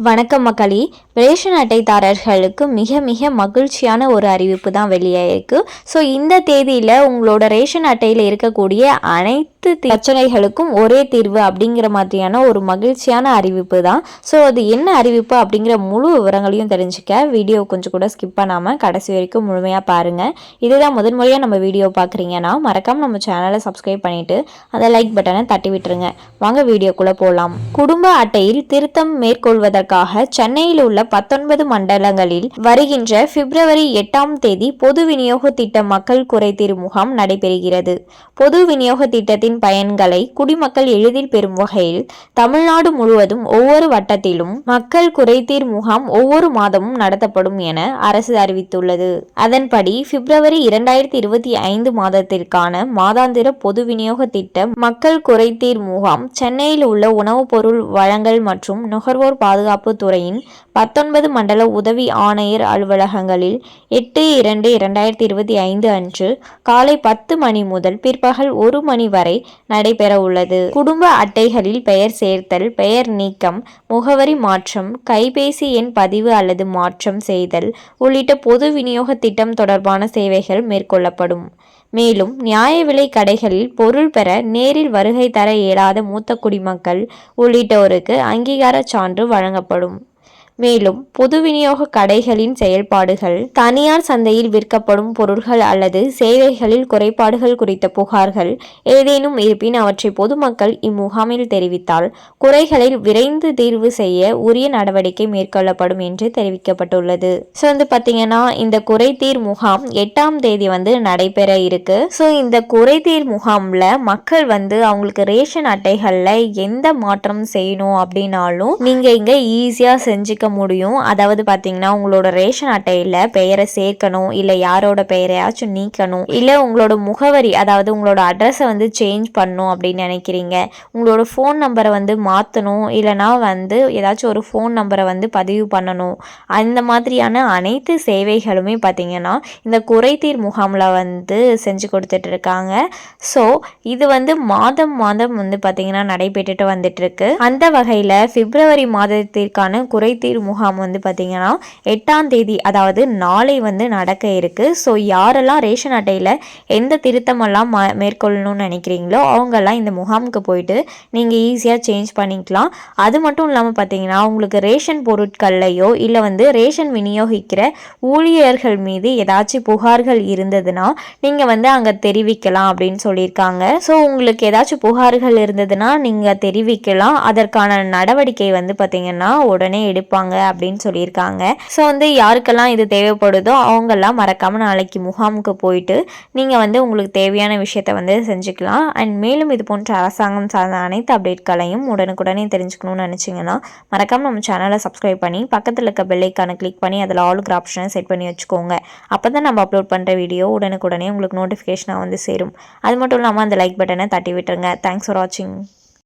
வணக்கம் மக்களே. ரேஷன் அட்டைதாரர்களுக்கு மிக மிக மகிழ்ச்சியான ஒரு அறிவிப்பு தான் வெளியாயிருக்கு ஸோ இந்த தேதியில் உங்களோட ரேஷன் அட்டையில் இருக்கக்கூடிய அனைத்து பிரச்சனைகளுக்கும் ஒரே தீர்வு அப்படிங்கிற மாதிரியான ஒரு மகிழ்ச்சியான அறிவிப்பு தான். ஸோ அது என்ன அறிவிப்பு அப்படிங்கிற முழு விவரங்களையும் தெரிஞ்சுக்க வீடியோ கொஞ்சம் கூட ஸ்கிப் பண்ணாமல் கடைசி வரைக்கும் முழுமையாக பாருங்கள் இதுதான் முதன்முறையாக நம்ம வீடியோ பார்க்குறீங்கன்னா மறக்காமல் நம்ம சேனலை சப்ஸ்கிரைப் பண்ணிவிட்டு அந்த லைக் பட்டனை தட்டி விட்டுருங்க. வாங்க வீடியோக்குள்ளே போகலாம் குடும்ப அட்டையில் திருத்தம் மேற்கொள்வதற்காக சென்னையில் உள்ள பத்தொன்பது மண்டலங்களில் வருகின்ற பிப்ரவரி எட்டாம் தேதி பொது விநியோக திட்ட மக்கள் குறைதீர் முகாம் நடைபெறுகிறது. பொது விநியோக திட்டத்தின் பயன்களை குடிமக்கள் எளிதில் பெறும் வகையில் தமிழ்நாடு முழுவதும் ஒவ்வொரு வட்டத்திலும் மக்கள் குறைதீர் முகாம் ஒவ்வொரு மாதமும் நடத்தப்படும் என அரசு அறிவித்துள்ளது. அதன்படி பிப்ரவரி இரண்டாயிரத்தி இருபத்தி ஐந்து மாதத்திற்கான மாதாந்திர பொது விநியோக திட்டம் மக்கள் குறைதீர் முகாம் சென்னையில் உள்ள உணவுப் பொருள் வழங்கல் மற்றும் நுகர்வோர் பாதுகாப்பு துறையின் பத்து பத்தொன்பது மண்டல உதவி ஆணையர் அலுவலகங்களில் எட்டு இரண்டு இரண்டாயிரத்தி இருபத்தி ஐந்து அன்று காலை பத்து மணி முதல் பிற்பகல் ஒரு மணி வரை நடைபெற உள்ளது. குடும்ப அட்டைகளில் பெயர் சேர்த்தல் பெயர் நீக்கம் முகவரி மாற்றம் கைபேசி எண் பதிவு அல்லது மாற்றம் செய்தல் உள்ளிட்ட பொது விநியோக திட்டம் தொடர்பான சேவைகள் மேற்கொள்ளப்படும். மேலும் நியாய விலை கடைகளில் பொருள் பெற நேரில் வருகை தர இயலாத மூத்த குடிமக்கள் உள்ளிட்டோருக்கு அங்கீகார சான்று வழங்கப்படும். மேலும் பொது விநியோக கடைகளின் செயல்பாடுகள் தனியார் சந்தையில் விற்கப்படும் பொருட்கள் அல்லது சேவைகளில் குறைபாடுகள் குறித்த புகார்கள் ஏதேனும் இருப்பின் அவற்றை பொதுமக்கள் இம்முகாமில் தெரிவித்தால் குறைகளில் விரைந்து தீர்வு செய்ய உரிய நடவடிக்கை மேற்கொள்ளப்படும் என்று தெரிவிக்கப்பட்டுள்ளது. ஸோ வந்து பார்த்தீங்கன்னா இந்த குறைதீர் முகாம் எட்டாம் தேதி வந்து நடைபெற இருக்கு. ஸோ இந்த குறைதீர் முகாமில் மக்கள் வந்து அவங்களுக்கு ரேஷன் அட்டைகளில் எந்த மாற்றம் செய்யணும் அப்படின்னாலும் நீங்கள் இங்கே ஈஸியாக செஞ்சுக்க முடியும். அதாவது பார்த்தீங்கன்னா உங்களோட ரேஷன் அட்டையில் பெயரை சேர்க்கணும். இல்லை யாரோட பெயரையாச்சும் நீக்கணும். இல்லை உங்களோட முகவரி அதாவது உங்களோட அட்ரஸை வந்து சேஞ்ச் பண்ணணும் அப்படின்னு நினைக்கிறீங்க. உங்களோட ஃபோன் நம்பரை வந்து மாற்றணும் இல்லைனா வந்து ஏதாச்சும் ஒரு ஃபோன் நம்பரை வந்து பதிவு பண்ணணும். அந்த மாதிரியான அனைத்து சேவைகளுமே பார்த்தீங்கன்னா இந்த குறைதீர் முகாமில் வந்து செஞ்சு கொடுத்துட்டு இருக்காங்க. ஸோ இது வந்து மாதம் மாதம் வந்து பார்த்திங்கன்னா நடைபெற்றுட்டு வந்துட்டு இருக்கு. அந்த வகையில் பிப்ரவரி மாதத்திற்கான குறைதீர் முகாம் வந்து பார்த்திங்கன்னா எட்டாம் தேதி அதாவது நாளை வந்து நடக்க இருக்குது ஸோ யாரெல்லாம் ரேஷன் அட்டையில் எந்த திருத்தமெல்லாம் மேற்கொள்ளணும்னு நினைக்கிறீங்களோ அவங்கெல்லாம் இந்த முகாமுக்கு போயிட்டு நீங்கள் ஈஸியாக சேஞ்ச் பண்ணிக்கலாம். அது மட்டும் இல்லாமல் பார்த்தீங்கன்னா உங்களுக்கு ரேஷன் பொருட்கள்லையோ இல்லை வந்து ரேஷன் விநியோகிக்கிற ஊழியர்கள் மீது ஏதாச்சும் புகார்கள் இருந்ததுன்னா நீங்கள் வந்து அங்கே தெரிவிக்கலாம் அப்படின்னு சொல்லியிருக்காங்க. ஸோ உங்களுக்கு ஏதாச்சும் புகார்கள் இருந்ததுன்னா நீங்கள் தெரிவிக்கலாம். அதற்கான நடவடிக்கை வந்து பார்த்தீங்கன்னா உடனே எடுப்பாங்க. அப்படின்னு சொல்லியிருக்காங்க. ஸோ வந்து யாருக்கெல்லாம் இது தேவைப்படுதோ அவங்கெல்லாம் மறக்காமல் நாளைக்கு முகாமுக்கு போயிட்டு நீங்கள் வந்து உங்களுக்கு தேவையான விஷயத்த வந்து செஞ்சுக்கலாம். அண்ட் மேலும் இது போன்ற அரசாங்கம் சார்ந்த அனைத்து அப்டேட்களையும் உடனுக்குடனே தெரிஞ்சுக்கணும்னு நினச்சிங்கன்னா மறக்காமல் நம்ம சேனலை சப்ஸ்கிரைப் பண்ணி பக்கத்தில் இருக்க பெல்லைக்கான கிளிக் பண்ணி அதில் ஆளுக்கு ஆப்ஷனை செட் பண்ணி வச்சுக்கோங்க. அப்போ தான் நம்ம அப்லோட் பண்ணுற வீடியோ உடனுக்குடனே உங்களுக்கு நோட்டிஃபிகேஷனாக வந்து சேரும். அது மட்டும் இல்லாமல் அந்த லைக் பட்டனை தட்டி விட்டுருங்க. தேங்க்ஸ் ஃபார் வாட்சிங்